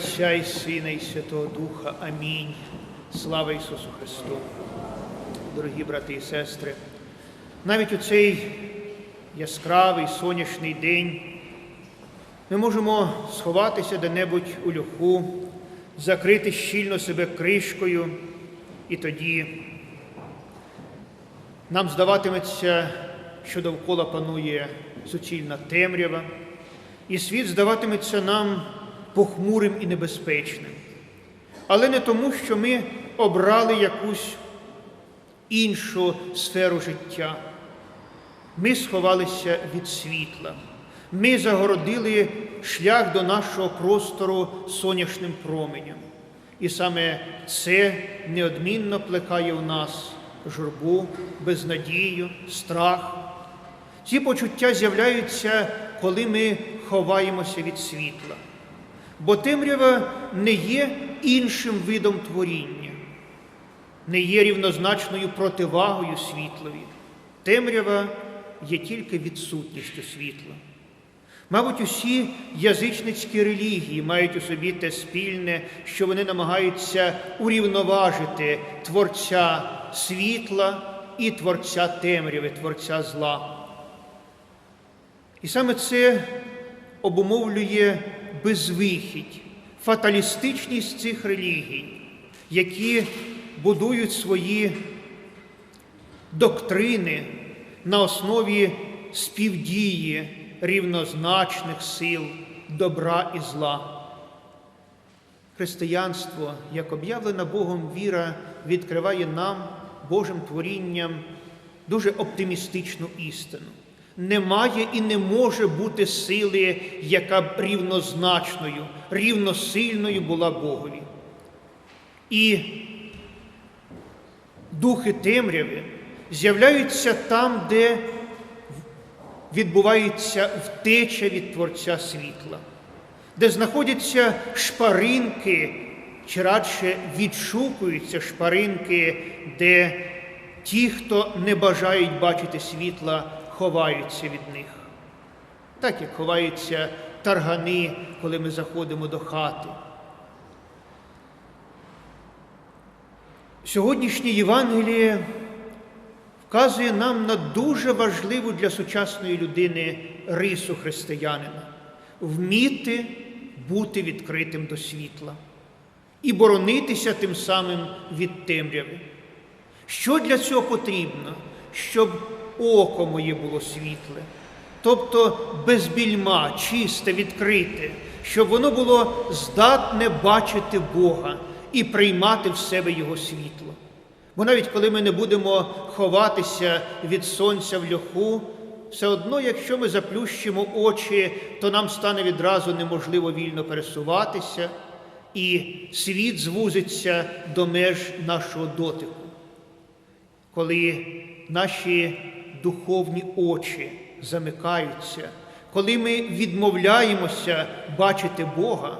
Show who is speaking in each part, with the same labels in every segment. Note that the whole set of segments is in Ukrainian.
Speaker 1: Отця і Сина, і Святого Духа. Амінь. Слава Ісусу Христу. Дорогі брати і сестри, навіть у цей яскравий сонячний день ми можемо сховатися де-небудь у льоху, закрити щільно себе кришкою, і тоді нам здаватиметься, що довкола панує суцільна темрява, і світ здаватиметься нам похмурим і небезпечним. Але не тому, що ми обрали якусь іншу сферу життя. Ми сховалися від світла. Ми загородили шлях до нашого простору сонячним променем. І саме це неодмінно плекає в нас журбу, безнадію, страх. Ці почуття з'являються, коли ми ховаємося від світла. Бо темрява не є іншим видом творіння, не є рівнозначною противагою світлові. Темрява є тільки відсутністю світла. Мабуть, усі язичницькі релігії мають у собі те спільне, що вони намагаються урівноважити Творця світла і Творця темряви, Творця зла. І саме це обумовлює безвихідь, фаталістичність цих релігій, які будують свої доктрини на основі співдії рівнозначних сил добра і зла. Християнство, як об'явлена Богом віра, відкриває нам Божим творінням дуже оптимістичну істину. Немає і не може бути сили, яка б рівнозначною, рівносильною була Богові. І духи темряви з'являються там, де відбувається втеча від Творця світла, де знаходяться шпаринки, чи радше відшукуються шпаринки, де ті, хто не бажають бачити світла, ховаються від них. Так як ховаються таргани, коли ми заходимо до хати. Сьогоднішнє Євангеліє вказує нам на дуже важливу для сучасної людини рису християнина вміти бути відкритим до світла і боронитися тим самим від темряви. Що для цього потрібно? Щоб око моє було світле, тобто без більма, чисте, відкрите, щоб воно було здатне бачити Бога і приймати в себе Його світло. Бо навіть коли ми не будемо ховатися від сонця в льоху, все одно, якщо ми заплющимо очі, то нам стане відразу неможливо вільно пересуватися, і світ звузиться до меж нашого дотику. Коли наші духовні очі замикаються, коли ми відмовляємося бачити Бога,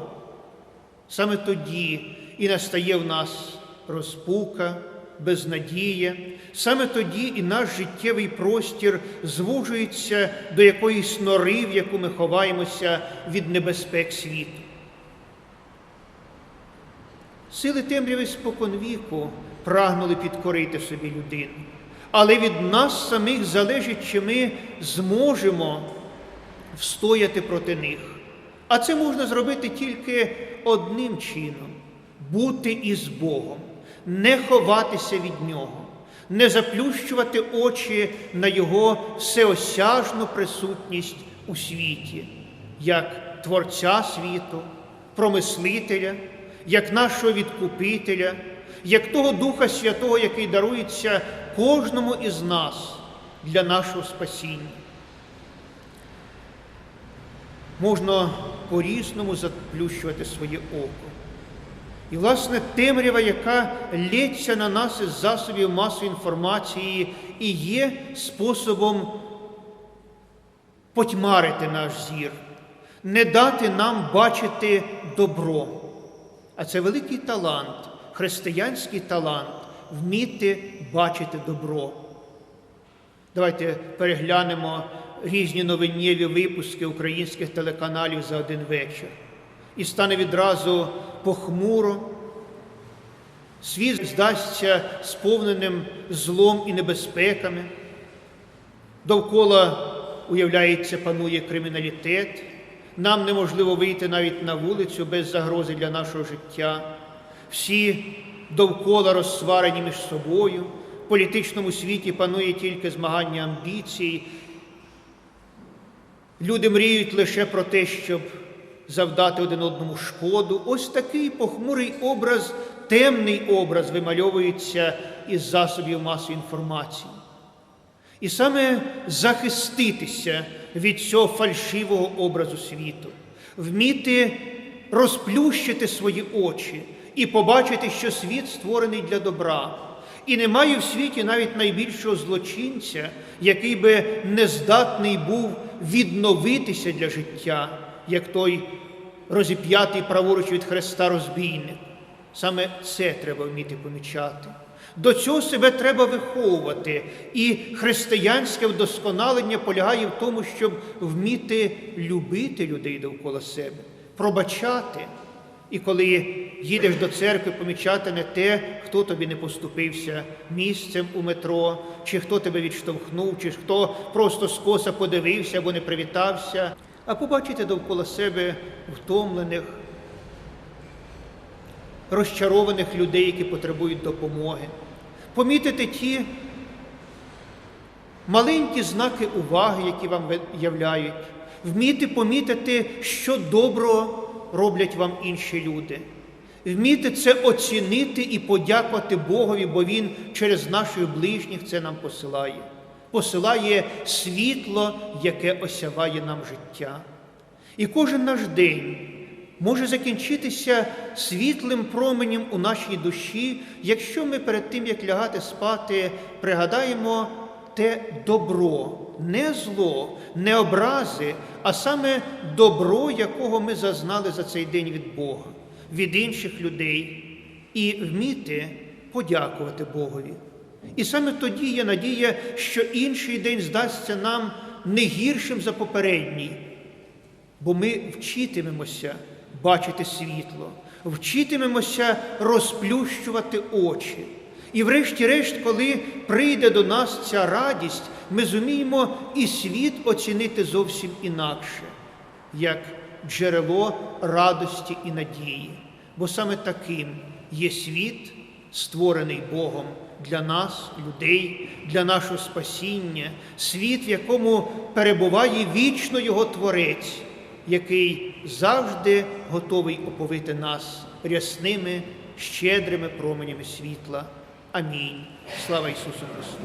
Speaker 1: саме тоді і настає в нас розпука, безнадія, саме тоді і наш життєвий простір звужується до якоїсь нори, в яку ми ховаємося від небезпек світу. Сили темряви споконвіку прагнули підкорити собі людину. Але від нас самих залежить, чи ми зможемо встояти проти них. А це можна зробити тільки одним чином бути із Богом, не ховатися від Нього, не заплющувати очі на Його всеосяжну присутність у світі, як Творця світу, промислителя, як нашого відкупителя, як того Духа Святого, який дарується кожному із нас для нашого спасіння. Можна по-різному заплющувати своє око. І, власне, темрява, яка лється на нас із засобів масової інформації, і є способом потьмарити наш зір, не дати нам бачити добро. А це великий талант, християнський талант вміти бачити добро. Давайте переглянемо різні новиннєві випуски українських телеканалів за один вечір. і стане відразу похмуро. Світ здасться сповненим злом і небезпеками. Довкола, уявляється, панує криміналітет. Нам неможливо вийти навіть на вулицю без загрози для нашого життя. Всі довкола розсварені між собою. В політичному світі панує тільки змагання амбіцій. Люди мріють лише про те, щоб завдати один одному шкоду. Ось такий похмурий образ, темний образ вимальовується із засобів масової інформації. І саме захиститися від цього фальшивого образу світу, вміти розплющити свої очі і побачити, що світ створений для добра. І немає в світі навіть найбільшого злочинця, який би не здатний був відновитися для життя, як той розіп'ятий праворуч від Христа розбійник. Саме це треба вміти помічати. До цього себе треба виховувати. І християнське вдосконалення полягає в тому, щоб вміти любити людей довкола себе, пробачати. І коли їдеш до церкви, помічати не те, хто тобі не поступився місцем у метро, чи хто тебе відштовхнув, чи хто просто скоса подивився або не привітався, а побачити довкола себе втомлених, розчарованих людей, які потребують допомоги, помітити ті маленькі знаки уваги, які вам являють, вміти помітити, що доброго роблять вам інші люди. Вміти це оцінити і подякувати Богові, бо Він через наших ближніх це нам посилає. Посилає світло, яке осяває нам життя. І кожен наш день може закінчитися світлим променем у нашій душі, якщо ми перед тим, як лягати спати, пригадаємо те добро, не зло, не образи, а саме добро, якого ми зазнали за цей день від Бога, від інших людей, і вміти подякувати Богові. І саме тоді є надія, що інший день здасться нам не гіршим за попередній, бо ми вчитимемося бачити світло, вчитимемося розплющувати очі. І, врешті-решт, коли прийде до нас ця радість, ми зуміємо і світ оцінити зовсім інакше, як джерело радості і надії. Бо саме таким є світ, створений Богом для нас, людей, для нашого спасіння, світ, в якому перебуває вічно Його Творець, який завжди готовий оповити нас рясними, щедрими променями світла. Амінь. Слава Ісусу Христу!